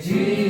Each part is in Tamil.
Jesus.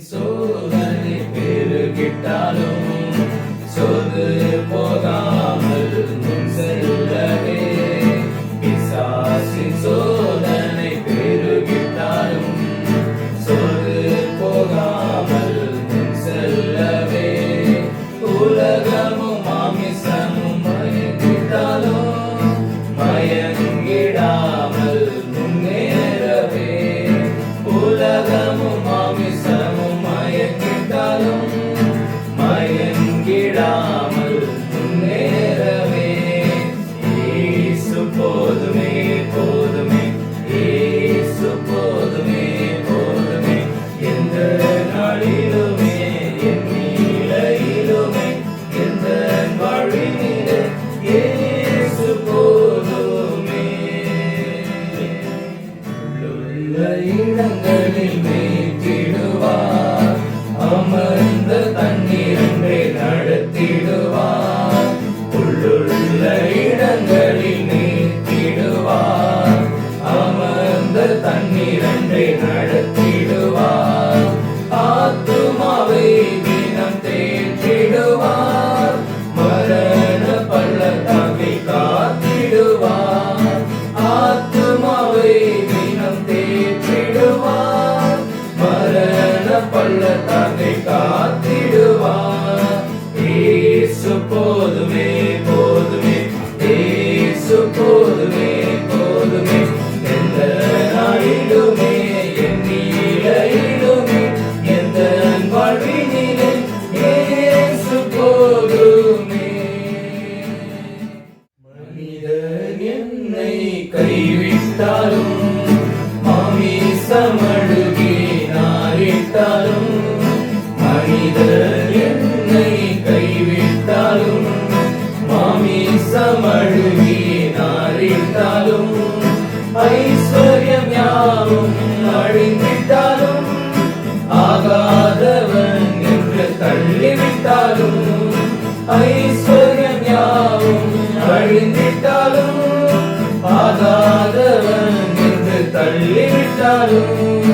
சோதனை பெருகிட்டாலும் சோதனை போ 依然爱你 பள்ளத்தாக்கை காத்திடுவார். ஏசு போதுமே போதுமே. ஏசு போதுமே போதுமே. எந்த நாளிலுமே என் நிலையிலுமே எந்த வாழ்வினிலே ஏசு போதுமே. மனிதன் என்னை கைவிட்டாலும் மனிதர் ஐஸ்வர்யம் யாவும் அழிந்திட்டாலும் ஆகாதவன் என்று தள்ளிவிட்டாலும் ஐஸ்வர்யம் யாவும் அழிந்திட்டாலும் ஆகாதவன் என்று தள்ளிவிட்டாலும்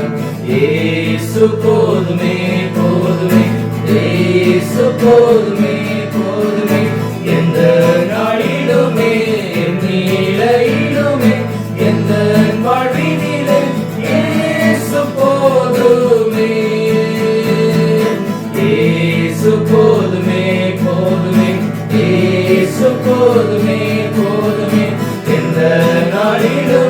ஏசு போதுமே இயேசு போதுமே போதுமே. எந்த நாளிலுமே நிலையிலுமே எந்த வாழ்வினிலே இயேசு போதுமே. இயேசு போதுமே போதுமே. இயேசு நாளிலும்